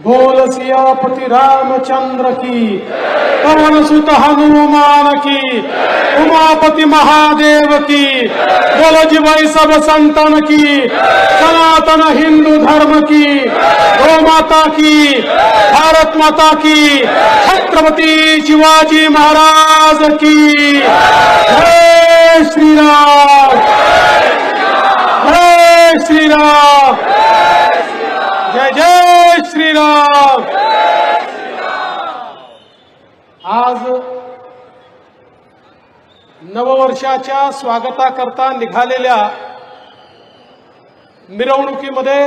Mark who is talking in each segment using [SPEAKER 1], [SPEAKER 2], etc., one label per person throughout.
[SPEAKER 1] बोल सियापति रामचंद्र की। पवन सुत हनुमान की? उमापति महादेव की। बोल जीवाई सब संतन की। सनातन हिंदू धर्म की। गौ माता की। भारत माता की। छत्रपति शिवाजी महाराज की। जय श्री राम। जय श्री राम जय जय श्रीराम! आज नववर्षाच्या स्वागताकरता निघालेल्या मिरवणुकीमध्ये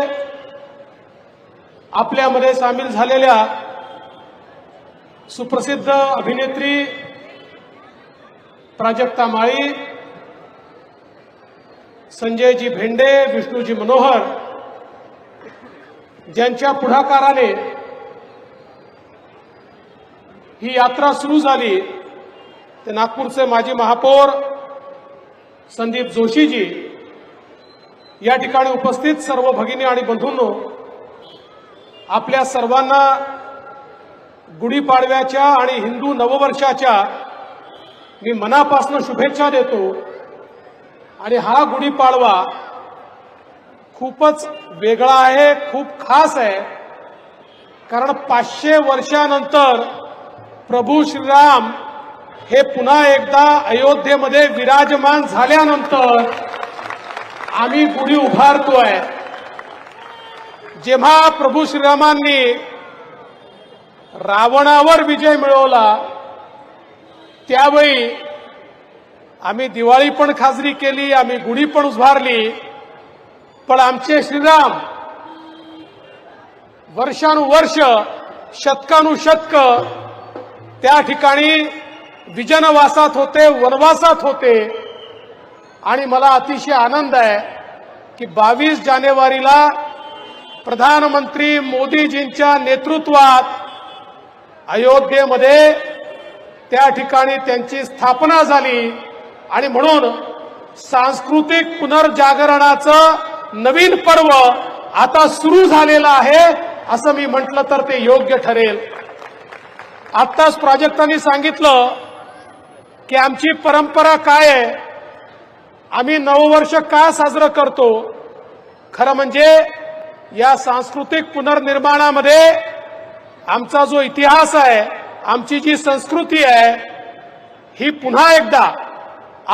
[SPEAKER 1] आपल्यामध्ये सामील झालेल्या सुप्रसिद्ध अभिनेत्री प्राजक्ता माळी संजयजी भेंडे विष्णूजी मनोहर ज्यांच्या पुढाकाराने ही यात्रा सुरू झाली ते नागपूरचे माजी महापौर संदीप जोशीजी या ठिकाणी उपस्थित सर्व भगिनी आणि बंधूंनो आपल्या सर्वांना गुढीपाडव्याच्या आणि हिंदू नववर्षाच्या मी मनापासून शुभेच्छा देतो. आणि हा गुढीपाडवा खूपच वेगळा आहे खूप खास आहे. कारण पाचशे वर्षानंतर प्रभू श्रीराम हे पुन्हा एकदा अयोध्येमध्ये विराजमान झाल्यानंतर आम्ही गुढी उभारतोय. जेव्हा प्रभू श्रीरामांनी रावणावर विजय मिळवला त्यावेळी आम्ही दिवाळी पण खाजरी केली आम्ही गुढी पण उभारली. पण आमचे श्रीराम वर्षानुवर्ष शतकानुशतक त्या ठिकाणी विजनवासात होते वनवासात होते. आणि मला अतिशय आनंद आहे की बावीस जानेवारीला प्रधानमंत्री मोदीजींच्या नेतृत्वात अयोध्येमध्ये त्या ठिकाणी त्यांची स्थापना झाली. आणि म्हणून सांस्कृतिक पुनर्जागरणाचं नवीन पर्व आता सुरू झालेलं आहे असं मी म्हटलं तर ते योग्य ठरेल. आत्ताच प्राजक्तांनी सांगितलं की आमची परंपरा काय आहे? आम्ही नववर्ष का साजरं करतो? खरं म्हणजे या सांस्कृतिक पुनर्निर्माणामध्ये आमचा जो इतिहास आहे आमची जी संस्कृती आहे ही पुन्हा एकदा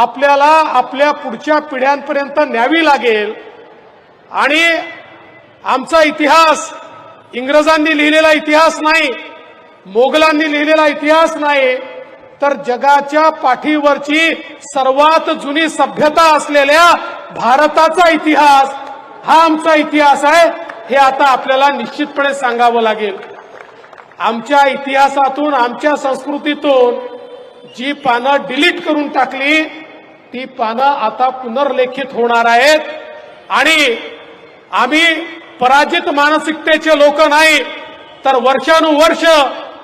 [SPEAKER 1] आपल्याला आपल्या पुढच्या पिढ्यांपर्यंत न्यावी लागेल. आणि आमचा इतिहास इंग्रजांनी लिहिलेला इतिहास नाही मोगलांनी लिहिलेला इतिहास नाही तर जगाच्या पाठीवरची सर्वात जुनी सभ्यता असलेल्या भारताचा इतिहास हा आमचा इतिहास आहे हे आता आपल्याला निश्चितपणे सांगावं लागेल. आमच्या इतिहासातून आमच्या संस्कृतीतून जी पानं डिलीट करून टाकली ती पानं आता पुनर्लेखित होणार आहेत. आणि आम्ही पराजित मानसिकतेचे लोक नाही तर वर्षानुवर्ष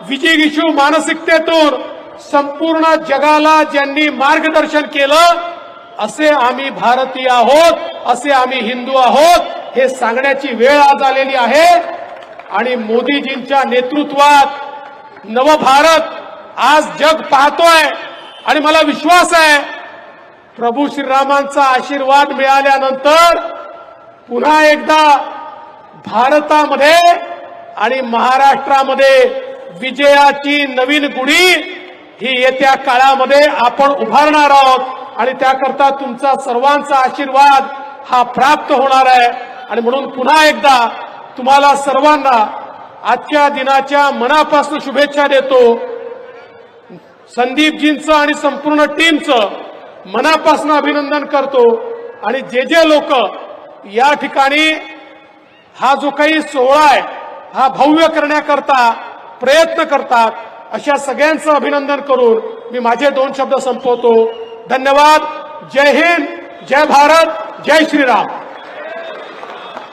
[SPEAKER 1] विजिगिशू मानसिकतेतून संपूर्ण जगाला ज्यांनी मार्गदर्शन केलं असे आम्ही भारतीय आहोत असे आम्ही हिंदू आहोत हे सांगण्याची वेळ आज आलेली आहे. आणि मोदीजींच्या नेतृत्वात नवभारत आज जग पाहतोय आणि मला विश्वास आहे प्रभू श्रीरामांचा आशीर्वाद मिळाल्यानंतर पुन्हा एकदा भारतामध्ये आणि महाराष्ट्रामध्ये विजयाची नवीन गुढी ही येत्या काळामध्ये आपण उभारणार आहोत. आणि त्याकरता तुमचा सर्वांचा आशीर्वाद हा प्राप्त होणार आहे. आणि म्हणून पुन्हा एकदा तुम्हाला सर्वांना आजच्या दिनाच्या मनापासून शुभेच्छा देतो. संदीपजींचं आणि संपूर्ण टीमचं मनापासून अभिनंदन करतो. आणि जे जे लोक या ठिकाणी हा जो काही सोहळा आहे हा भव्य करण्याकरता प्रयत्न करतात अशा सगळ्यांचं अभिनंदन करून मी माझे दोन शब्द संपवतो. धन्यवाद. जय हिंद. जय भारत. जय श्रीराम.